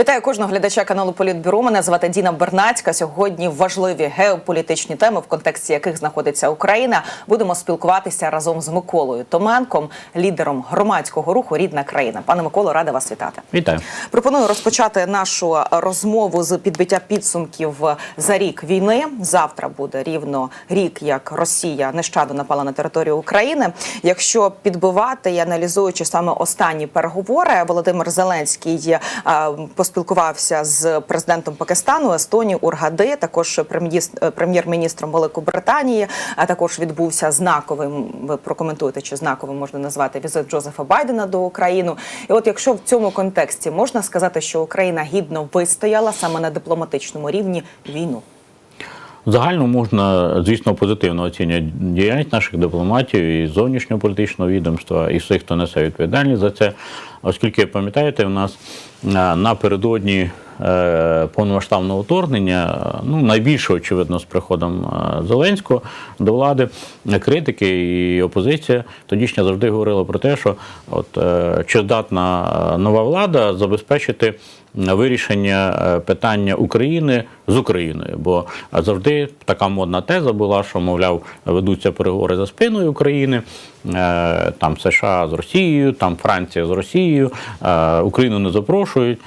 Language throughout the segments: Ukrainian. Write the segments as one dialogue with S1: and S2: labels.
S1: Вітаю кожного глядача каналу Політбюро. Мене звати Діна Бернацька. Сьогодні важливі геополітичні теми, в контексті яких знаходиться Україна. Будемо спілкуватися разом з Миколою Томенком, лідером громадського руху Рідна країна. Пане Миколо, рада вас вітати.
S2: Вітаю.
S1: Пропоную розпочати нашу розмову з підбиття підсумків за рік війни. Завтра буде рівно рік, як Росія нещадно напала на територію України. Якщо підбивати і аналізуючи саме останні переговори, Володимир Зеленський е, поспілкувався з президентом Пакистану Естонії Ургади, також прем'єр-міністром Великобританії. А також відбувся знаковий. Ви прокоментуєте, чи знаковим можна назвати візит Джозефа Байдена до України. І от якщо в цьому контексті можна сказати, що Україна гідно вистояла саме на дипломатичному рівні війну.
S2: Загально можна, звісно, позитивно оцінювати діяльність наших дипломатів і зовнішньополітичного відомства, і всіх, хто несе відповідальність за це. Оскільки пам'ятаєте, в нас е, напередодні е, повномасштабного вторгнення, е, ну найбільше очевидно з приходом Зеленського до влади, критики і опозиція тодішня завжди говорила про те, що от чи здатна нова влада забезпечити вирішення е, питання України з Україною, бо завжди така модна теза була, що мовляв ведуться переговори за спиною України, е, там США з Росією, там Франція з Росією, е, Україну не запрошують.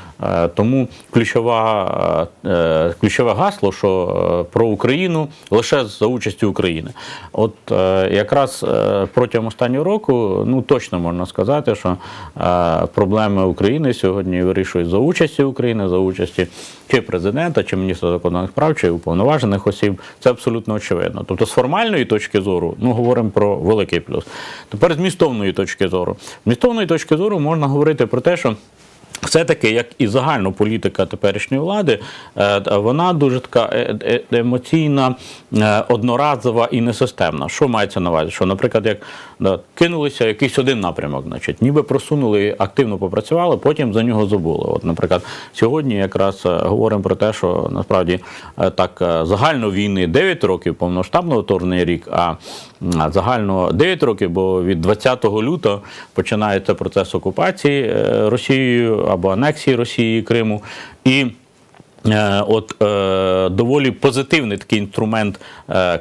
S2: Тому ключова, ключове гасло, що про Україну лише за участю України. От якраз протягом останнього року, ну точно можна сказати, що проблеми України сьогодні вирішують за участі України, за участі чи президента, чи міністра закордонних справ, чи уповноважених осіб. Це абсолютно очевидно. Тобто, з формальної точки зору, ну говоримо про великий плюс. Тепер з містовної точки зору. З містовної точки зору можна говорити про те, що. Все-таки, як і загальна політика теперішньої влади, е, вона дуже така е- е- емоційна, одноразова і несистемна. Що мається на увазі? Що, наприклад, як кинулися якийсь один напрямок, значить, ніби просунули, активно попрацювали, потім за нього забули. От, наприклад, сьогодні якраз говоримо про те, що насправді так загально війни 9 років, повноштабного вторгнення рік, а загально 9 років, бо від 20 лютого починається процес окупації е, Росією або анексії Росії Криму. І е, от е, доволі позитивний такий інструмент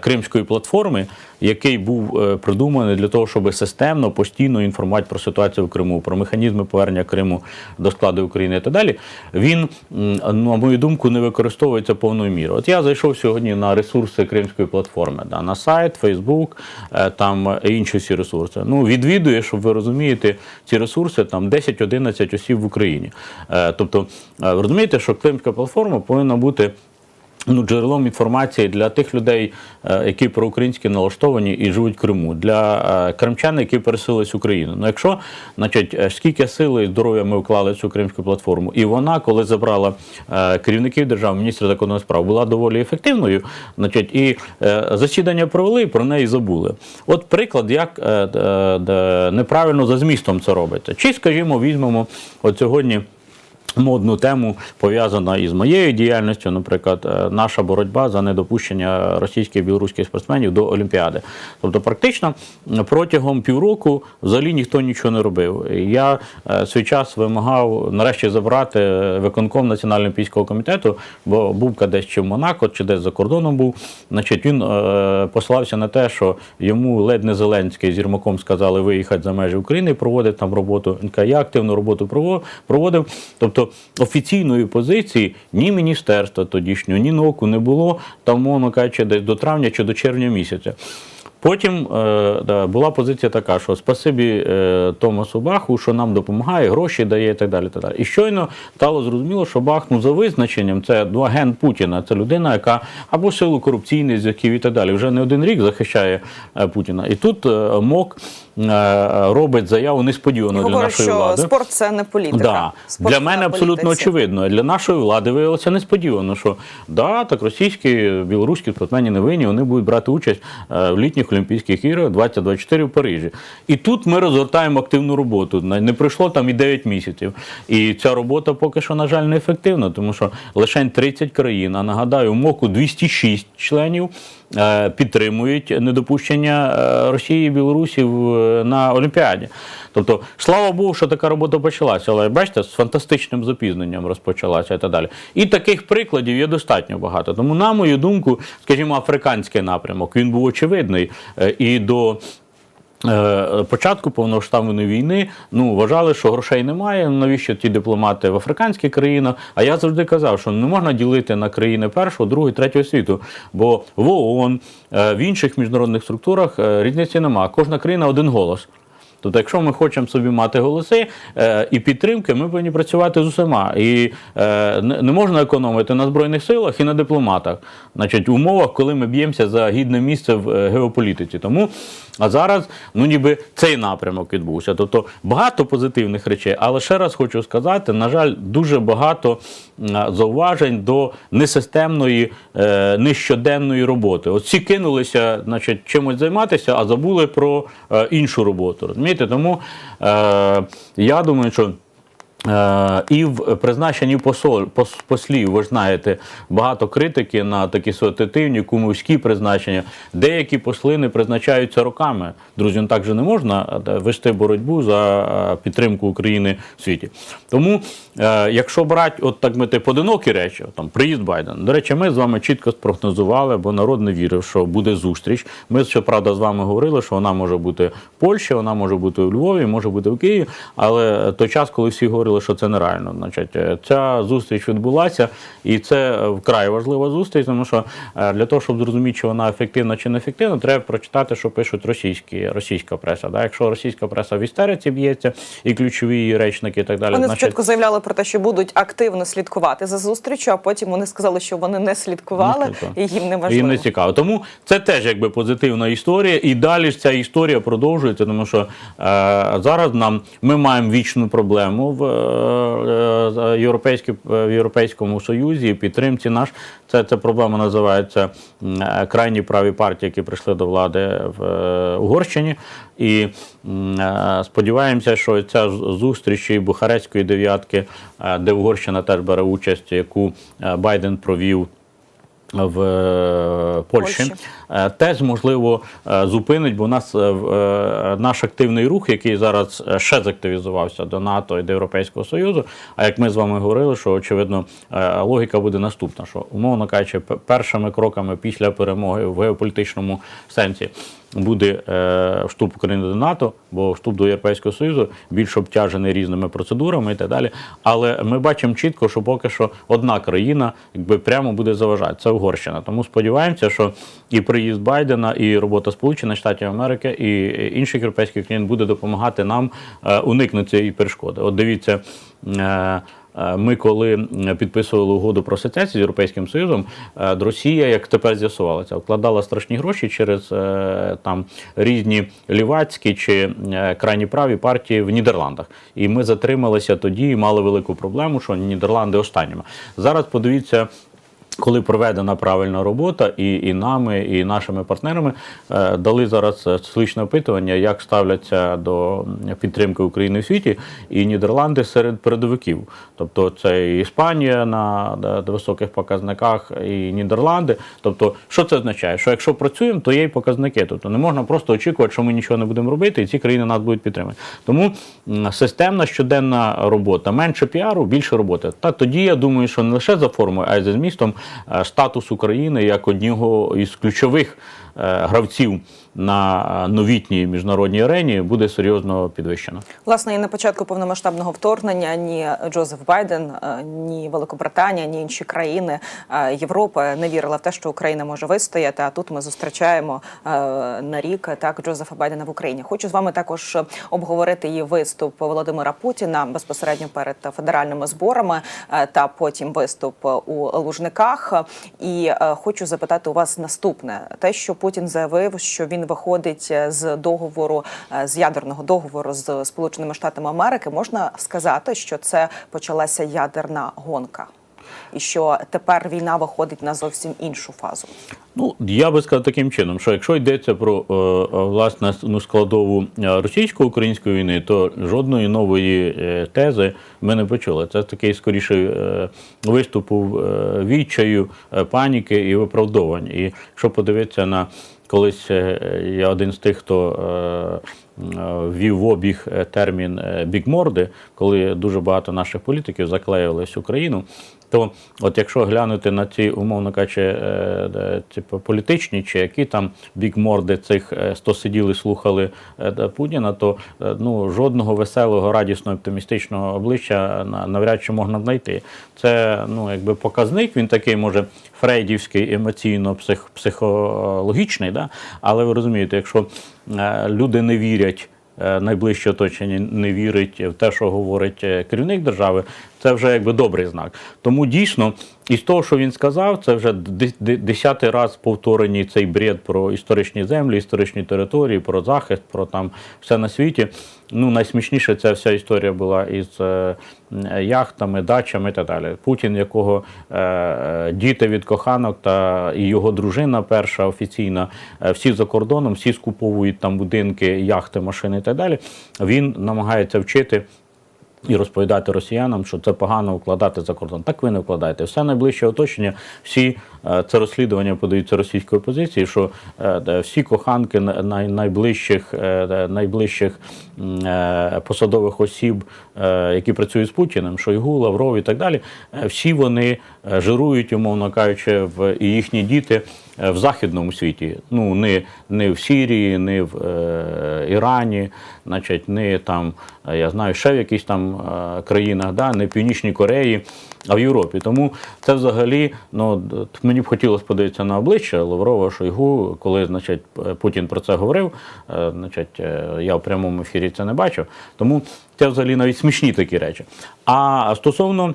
S2: Кримської платформи, який був е, придуманий для того, щоб системно, постійно інформувати про ситуацію в Криму, про механізми повернення Криму до складу України і так далі. Він, на мою думку, не використовується повною мірою. От я зайшов сьогодні на ресурси Кримської платформи, да, на сайт, Фейсбук, е, там інші всі ресурси. Ну, відвідує, щоб ви розумієте, ці ресурси там 10-11 осіб в Україні. Е, Тобто, е, розумієте, що Кримська платформа повинна бути. Ну, джерелом інформації для тих людей, е, які проукраїнськи налаштовані і живуть в Криму, для е, кримчан, які переселились в Україну. Ну, якщо, значить, е, скільки сили і здоров'я ми вклали в цю кримську платформу, і вона, коли забрала керівників держав, міністра закордонних справ, була доволі ефективною, значить, і засідання провели, про неї забули. От приклад, як неправильно за змістом це робиться. Чи, скажімо, візьмемо от сьогодні. Модну тему пов'язана із моєю діяльністю, наприклад, е, наша боротьба за недопущення російських і білоруських спортсменів до Олімпіади. Тобто, практично протягом півроку взагалі ніхто нічого не робив. Я е, свій час вимагав нарешті забрати виконком Національного олімпійського комітету, бо був десь чи в Монако, чи десь за кордоном був. Значить, він е, посилався на те, що йому ледь не Зеленський з Єрмаком сказали виїхати за межі України проводити там роботу. Він каже, я активну роботу проводив. Тобто офіційної позиції ні міністерства тодішнього, ні НОКу не було, там, мовно кажучи, десь до травня чи до червня місяця. Потім е, да, була позиція така, що спасибі е, Томасу Баху, що нам допомагає, гроші дає і так далі. Так далі. І щойно стало зрозуміло, що Бах ну, за визначенням це агент Путіна, це людина, яка або силу корупційних зв'язків і так далі, вже не один рік захищає е, Путіна. І тут МОК робить заяву несподівано для нашої
S1: що
S2: влади.
S1: спорт це не політика.
S2: Да.
S1: Спорт
S2: Для мене абсолютно
S1: політиці.
S2: очевидно. Для нашої влади виявилося несподівано, що да, так російські, білоруські спортсмени не винні, вони будуть брати участь е, в літніх Олімпійських іграх 2024 в Парижі. І тут ми розгортаємо активну роботу. Не пройшло там і 9 місяців. І ця робота поки що, на жаль, не ефективна, тому що лише 30 країн, а нагадаю, МОКу 206 членів. Е, Підтримують недопущення е, Росії і Білорусі в, на Олімпіаді. Тобто, слава Богу, що така робота почалася, але бачите, з фантастичним запізненням розпочалася і так далі. І таких прикладів є достатньо багато. Тому, на мою думку, скажімо, африканський напрямок він був очевидний е, і до. Е, Початку повномасштабної війни ну вважали, що грошей немає. Навіщо ті дипломати в африканських країнах? А я завжди казав, що не можна ділити на країни першого, другого, третього світу. Бо в ООН, е, в інших міжнародних структурах е, різниці немає. Кожна країна один голос. Тобто, якщо ми хочемо собі мати голоси е, і підтримки, ми повинні працювати з усіма. І е, не, можна економити на збройних силах і на дипломатах, значить, умовах, коли ми б'ємося за гідне місце в геополітиці. Тому а зараз, ну ніби цей напрямок відбувся. Тобто багато позитивних речей, але ще раз хочу сказати: на жаль, дуже багато зауважень до несистемної, е, нещоденної роботи. От всі кинулися, значить, чимось займатися, а забули про е, іншу роботу. Розумієте? Тому е, я думаю, що. Е, І в призначенні посол, послів, ви ж знаєте, багато критики на такі ситуативні, кумовські призначення. Деякі посли не призначаються роками. Друзі, ну так же не можна е, вести боротьбу за е, підтримку України в світі. Тому, якщо брати от так мити поодинокі речі, там приїзд Байдена. До речі, ми з вами чітко спрогнозували, бо народ не вірив, що буде зустріч. Ми щоправда з вами говорили, що вона може бути в Польщі, вона може бути у Львові, може бути в Києві. Але той час, коли всі говорили, що це нереально, значить, е, ця зустріч відбулася, і це е, вкрай важлива зустріч, тому що е, для того, щоб зрозуміти, чи вона ефективна чи не ефективна, треба прочитати, що пишуть російські, російська преса. Да? Якщо російська преса в істериці б'ється, і ключові її речники, і так далі,
S1: Вони
S2: значить,
S1: спочатку заявляли про те, що будуть активно слідкувати за зустрічю, а потім вони сказали, що вони не слідкували,
S2: Не
S1: і їм не
S2: Їм не цікаво. Тому це теж якби позитивна історія. І далі ж ця історія продовжується, тому що е, зараз нам ми маємо вічну проблему в, е, е, в Європейському Союзі і підтримці наш. Це, ця проблема називається е, крайні праві партії, які прийшли до влади в е, Угорщині. І е, сподіваємося, що ця зустріч і Бухарецької дев'ятки, е, де Угорщина теж бере участь, яку е, Байден провів в е, Польщі,
S1: Польщі.
S2: Е, теж можливо е, зупинить, бо у нас е, наш активний рух, який зараз ще закtivізувався до НАТО і до Європейського Союзу. А як ми з вами говорили, що очевидно логіка буде наступна: що умовно кажучи, першими кроками після перемоги в геополітичному сенсі. Буде е, вступ України до НАТО, бо вступ до Європейського Союзу більш обтяжений різними процедурами і так далі. Але ми бачимо чітко, що поки що одна країна якби прямо буде заважати. Це Угорщина. Тому сподіваємося, що і приїзд Байдена, і робота Сполучених Штатів Америки, і інших європейських країн буде допомагати нам е, уникнути цієї перешкоди. От дивіться. е, Е, Ми, коли підписували угоду про асоціацію з Європейським Союзом, е, Росія, як тепер з'ясувалося, вкладала страшні гроші через е, там різні лівацькі чи е, крайні праві партії в Нідерландах. І ми затрималися тоді і мали велику проблему, що Нідерланди останніми. Зараз подивіться. Коли проведена правильна робота, і, і нами, і нашими партнерами е, дали зараз е, соціологічне опитування, як ставляться до підтримки України в світі, і Нідерланди серед передовиків. Тобто це і Іспанія на да, на високих показниках, і Нідерланди. Тобто, що це означає? Що якщо працюємо, то є й показники. Тобто не можна просто очікувати, що ми нічого не будемо робити, і ці країни нас будуть підтримати. Тому системна щоденна робота, менше піару, більше роботи. Та тоді я думаю, що не лише за формою, а й за змістом е, статус України як одного із ключових гравців на е, новітній міжнародній арені буде серйозно підвищено.
S1: Власне, і на початку повномасштабного вторгнення ні Джозеф Байден, е, ні Великобританія, ні інші країни е, Європи не вірили в те, що Україна може вистояти. А тут ми зустрічаємо е, на рік так Джозефа Байдена в Україні. Хочу з вами також обговорити її виступ Володимира Путіна безпосередньо перед федеральними зборами е, та потім виступ у Лужниках. І е, хочу запитати у вас наступне: те, що Путін заявив, що він виходить е, з договору е, з ядерного договору з Сполученими Штатами Америки, можна сказати, що це почалася ядерна гонка, і що тепер війна виходить на зовсім іншу фазу.
S2: Ну, я би сказав таким чином, що якщо йдеться про е, власне ну, складову е, російсько-української війни, то жодної нової е, тези ми не почули. Це такий скоріше виступу е, відчаю, паніки і виправдовань. І якщо подивитися на колись я один з тих, хто ввів в обіг е, термін е, бікморди, коли дуже багато наших політиків заклеювались Україну. То от якщо глянути на ці, умовно кажучи, е, е, типу, політичні чи які там бікморди цих е, 100 сиділи, слухали е, Путіна, то е, ну, жодного веселого, радісного, оптимістичного обличчя на- навряд чи можна знайти. Це ну, якби показник, він такий, може, фрейдівський, емоційно, психологічний, да? але ви розумієте, якщо е, люди не вірять. е, Найближче оточення не вірить в те, що говорить е, керівник держави, це вже якби добрий знак. Тому дійсно, із того, що він сказав, це вже де- де- десятий раз повторені цей бред про історичні землі, історичні території, про захист, про там все на світі. Ну, найсмішніше ця вся історія була із е, яхтами, дачами і так далі. Путін, якого е, е, діти від коханок та і його дружина, перша офіційна, е, всі за кордоном, всі скуповують там будинки, яхти, машини і так далі. Він намагається вчити. І розповідати росіянам, що це погано вкладати за кордон. Так ви не вкладаєте. Все найближче оточення, всі це розслідування подаються російської опозиції, що е, всі коханки найближчих, е, найближчих е, посадових осіб, е, які працюють з Путіним, Шойгу, Лавров і так далі, е, всі вони е, жирують, умовно кажучи, в їхні діти е, в західному світі. Ну не, не в Сирії, не в е, Ірані, значить, не там, е, я знаю, ще в якихось там е, країнах, да, не в Північній Кореї, а в Європі. Тому це взагалі, ну мені б хотілося подивитися на обличчя Лаврова Шойгу, коли значить, Путін про це говорив. е, Значить, е, я в прямому ефірі це не бачив. Тому це взагалі навіть смішні такі речі. А стосовно.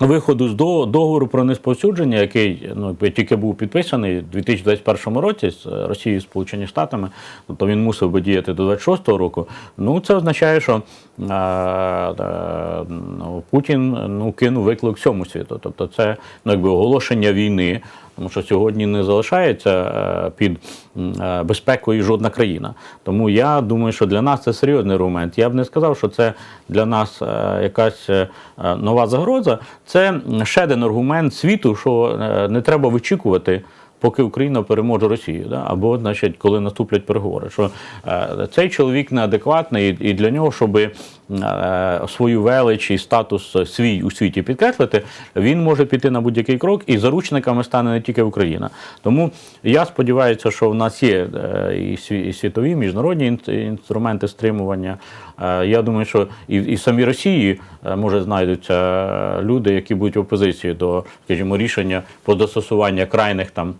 S2: Виходу з до- договору про несповсюдження, який ну, тільки був підписаний у 2021 році з е, Росією Сполучені Штатами, тобто він мусив би діяти до 26-го року. Ну це означає, що е, е, ну, Путін ну, кинув виклик всьому світу. Тобто, це ну, якби оголошення війни. Тому що сьогодні не залишається е, під е, безпекою жодна країна. Тому я думаю, що для нас це серйозний аргумент. Я б не сказав, що це для нас е, якась нова загроза. Це ще один аргумент світу, що не треба вичікувати. Поки Україна переможе Росію, да? або значить, коли наступлять переговори, що е, цей чоловік неадекватний, і, і для нього, щоб е, свою велич і статус свій у світі підкреслити, він може піти на будь-який крок, і заручниками стане не тільки Україна. Тому я сподіваюся, що в нас є е, і сві- і світові, міжнародні ін- інструменти стримування. Е, Я думаю, що і, і в самій Росії е, може знайдуться люди, які будуть в опозиції до, скажімо, рішення про застосування крайних там.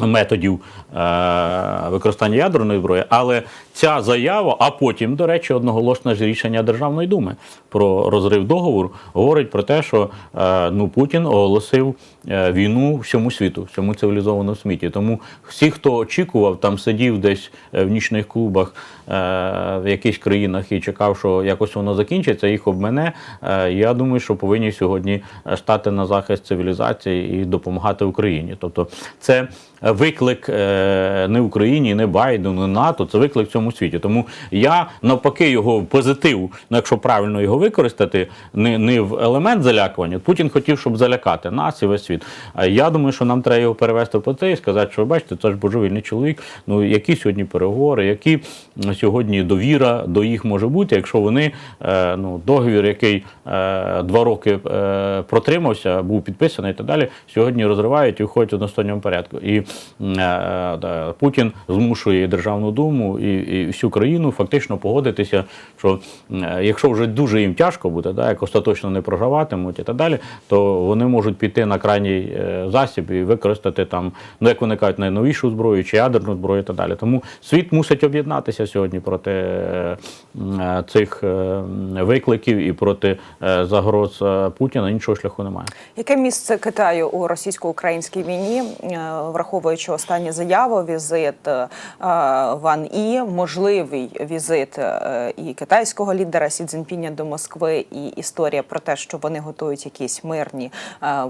S2: Методів е, використання ядерної зброї, але ця заява, а потім, до речі, одноголосне ж рішення Державної думи про розрив договору говорить про те, що е, ну Путін оголосив війну всьому світу, всьому цивілізованому світі. Тому всі, хто очікував, там сидів десь е, в нічних клубах е, в якихось країнах і чекав, що якось воно закінчиться, їх обмене. Е, я думаю, що повинні сьогодні е, стати на захист цивілізації і допомагати Україні. Тобто, це виклик е, не Україні, не Байдену, не НАТО, це виклик всьому світі. Тому я навпаки його позитив, ну якщо правильно його використати, не, не в елемент залякування. Путін хотів, щоб залякати нас і весь світ. А я думаю, що нам треба його перевести в позитив і сказати, що ви бачите, це ж божевільний чоловік. Ну які сьогодні переговори, які сьогодні довіра до їх може бути, якщо вони е, ну, договір, який е, два роки е, протримався, був підписаний і так далі, сьогодні розривають і входять в односторонньому порядку. І Путін змушує Державну думу і, і всю країну фактично погодитися, що якщо вже дуже їм тяжко буде, да, як остаточно не програватимуть і так далі, то вони можуть піти на крайній е, засіб і використати там, ну як вони кажуть, найновішу зброю чи ядерну зброю і так далі. Тому світ мусить об'єднатися сьогодні проти е, е, цих викликів і проти загроз Путіна. Іншого шляху немає.
S1: Яке місце Китаю у російсько-українській війні, враховуючи останні заяви, візит Ван І, можливий візит і китайського лідера Сі Цзіньпіня до Москви, і історія про те, що вони готують якісь мирні е,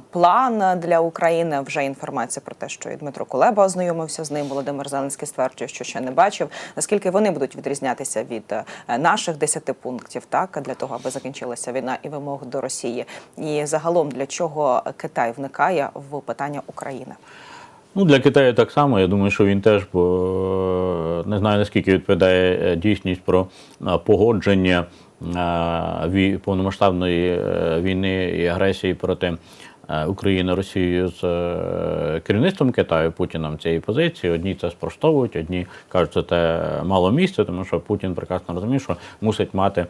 S1: план для України. Вже інформація про те, що і Дмитро Кулеба ознайомився з ним. Володимир Зеленський стверджує, що ще не бачив. Наскільки вони будуть відрізнятися від е, наших десяти пунктів, так для того, аби закінчилася війна і вимог до Росії, і загалом для чого Китай вникає в питання України?
S2: Ну, для Китаю так само. Я думаю, що він теж бо, не знаю наскільки відповідає е, дійсність про е, погодження е, повномасштабної е, війни і агресії проти е, України Росією з е, керівництвом Китаю Путіном цієї позиції. Одні це спростовують, одні кажуть, що це мало місця, тому що Путін прекрасно розуміє, що мусить мати е,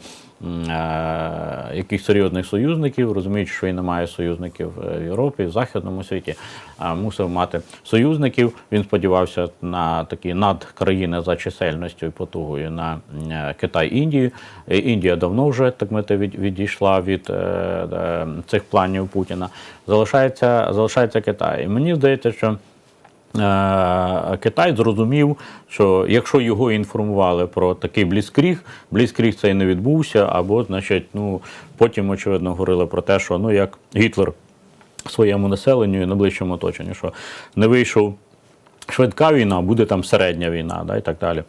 S2: якихось серйозних союзників, розуміючи, що він не має союзників е, в Європі, в західному світі, мусив мати союзників. Він сподівався на такі надкраїни за чисельністю і потугою на е, Китай Індію. Індія давно вже так від- відійшла від е, е, цих планів Путіна. Залишається, залишається Китай. І мені здається, що. Китай зрозумів, що якщо його інформували про такий бліскріг, бліскріг цей не відбувся, або, значить, ну потім, очевидно, говорили про те, що ну як Гітлер своєму населенню і найближчому оточенню, що не вийшов швидка війна, буде там середня війна, да, і так далі.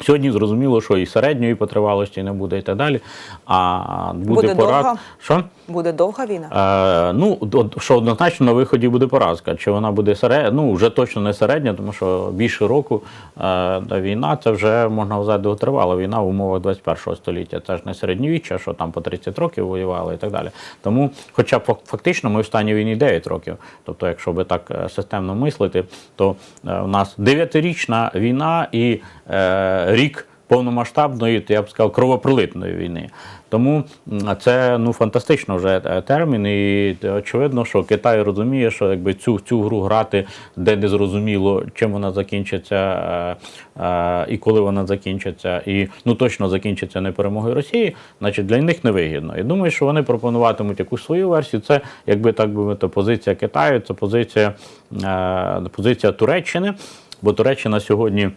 S2: Сьогодні зрозуміло, що і середньої по тривалості не буде, і так далі. А буде,
S1: Буде
S2: порад.
S1: Довго.
S2: Що?
S1: Буде довга війна?
S2: Е, ну, що однозначно на виході буде поразка. Чи вона буде середня? Ну, вже точно не середня, тому що більше року е, війна це вже можна вважати довготривала війна в умовах 21 століття. Це ж не середньовіччя, що там по 30 років воювали і так далі. Тому, хоча фак- фактично ми в стані війни 9 років. Тобто, якщо би так е, системно мислити, то е, у нас 9-річна війна і е, рік повномасштабної, я б сказав, кровопролитної війни. Тому це ну фантастично вже е, термін, і е, очевидно, що Китай розуміє, що якби цю, цю гру грати, де не зрозуміло, чим вона закінчиться е, і коли вона закінчиться, і ну точно закінчиться не перемогою Росії, значить для них невигідно. І думаю, що вони пропонуватимуть якусь свою версію. Це, якби так би мовити, позиція Китаю, це позиція, позиція Туреччини, бо Туреччина сьогодні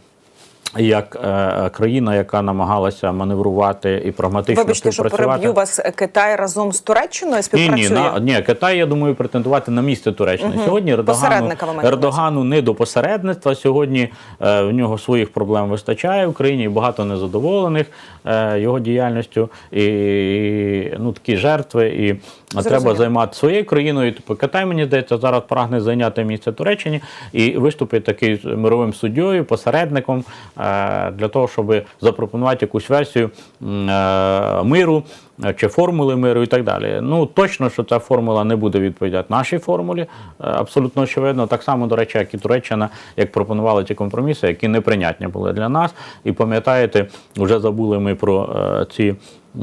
S2: як е, країна, яка намагалася маневрувати і прагматично
S1: Вибачте, що
S2: співпрацювати.
S1: переб'ю вас. Китай разом з Туреччиною
S2: Ні,
S1: співпрацює?
S2: ні, на, ні, Китай, я думаю, претендувати на місце Туреччини. Сьогодні Ердогану. Ердогану не до посередництва. Сьогодні е, в нього своїх проблем вистачає в Україні, багато незадоволених е, його діяльністю, і, і ну, такі жертви. І треба займати своєю країною. Тобто Китай, мені здається, зараз прагне зайняти місце Туреччині і виступить такий мировим суддєю, посередником е, для того, щоб запропонувати якусь версію е, миру е, чи формули миру і так далі. Ну точно, що ця формула не буде відповідати нашій формулі, е, абсолютно очевидно. Так само, до речі, як і Туреччина, як пропонували ті компроміси, які неприйнятні були для нас. І пам'ятаєте, вже забули ми про е, ці.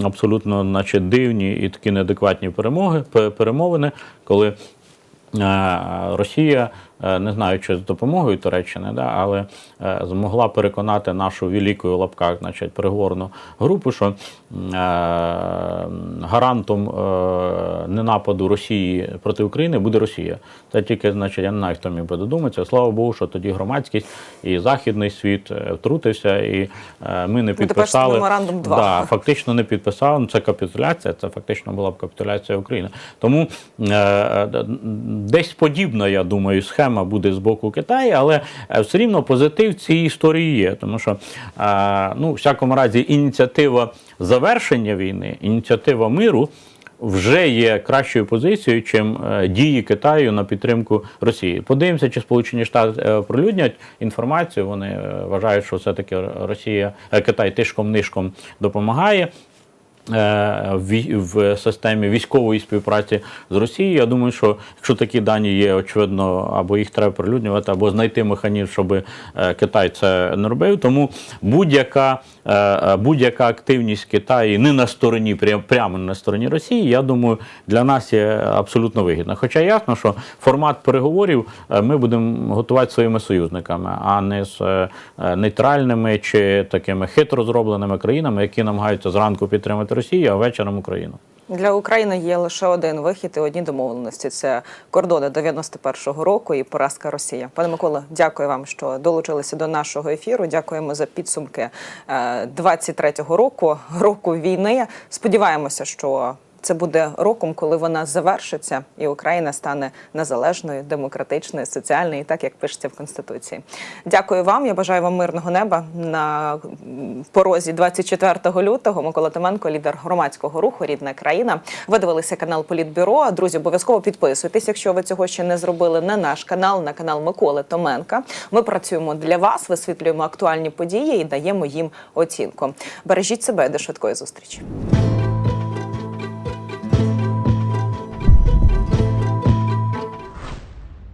S2: Абсолютно, значить, дивні і такі неадекватні перемоги, перемовини, коли е, Росія, е, не знаю, чи з допомогою Туреччини, да, але е, змогла переконати нашу велику лапках, значить, переговорну групу, що е, гарантом е, ненападу Росії проти України буде Росія. Це тільки, значить, я не знаю, хто міг би додуматися. Слава Богу, що тоді громадськість і західний світ е, втрутився, і е, ми не
S1: тепер
S2: підписали.
S1: меморандум.
S2: Да, фактично не підписав. Ну, Це капітуляція, це фактично була б капітуляція України. Тому е, е, десь подібна, я думаю, схема буде з боку Китаю, але е, все рівно позитив цій історії є. Тому що, ну, в всякому разі, ініціатива завершення війни, ініціатива миру. Вже є кращою позицією, чим е, дії Китаю на підтримку Росії. Подивимося, чи Сполучені Штати е, пролюднять інформацію. Вони вважають, що все-таки Росія, е, Китай тишком нишком допомагає. Е, в системі військової співпраці з Росією. Я думаю, що якщо такі дані є, очевидно, або їх треба прилюднювати, або знайти механізм, щоб е, Китай це не робив. Тому будь-яка е, будь-яка активність Китаю не на стороні, прям- прямо не на стороні Росії, я думаю, для нас є абсолютно вигідна. Хоча ясно, що формат переговорів ми будемо готувати своїми союзниками, а не з нейтральними чи такими хитро зробленими країнами, які намагаються зранку підтримати Росію, а вечором Україну.
S1: Для України є лише один вихід і одні домовленості: це кордони 91-го року і поразка Росії. Пане Микола, дякую вам, що долучилися до нашого ефіру. Дякуємо за підсумки е, 23-го року, року війни. Сподіваємося, що це буде роком, коли вона завершиться, і Україна стане незалежною, демократичною, соціальною, так як пишеться в конституції. Дякую вам. Я бажаю вам мирного неба на порозі 24 лютого. Микола Томенко, лідер громадського руху Рідна країна. Ви дивилися канал Політбюро. Друзі, обов'язково підписуйтесь, якщо ви цього ще не зробили на наш канал, на канал Миколи Томенка. Ми працюємо для вас, висвітлюємо актуальні події і даємо їм оцінку. Бережіть себе до швидкої зустрічі.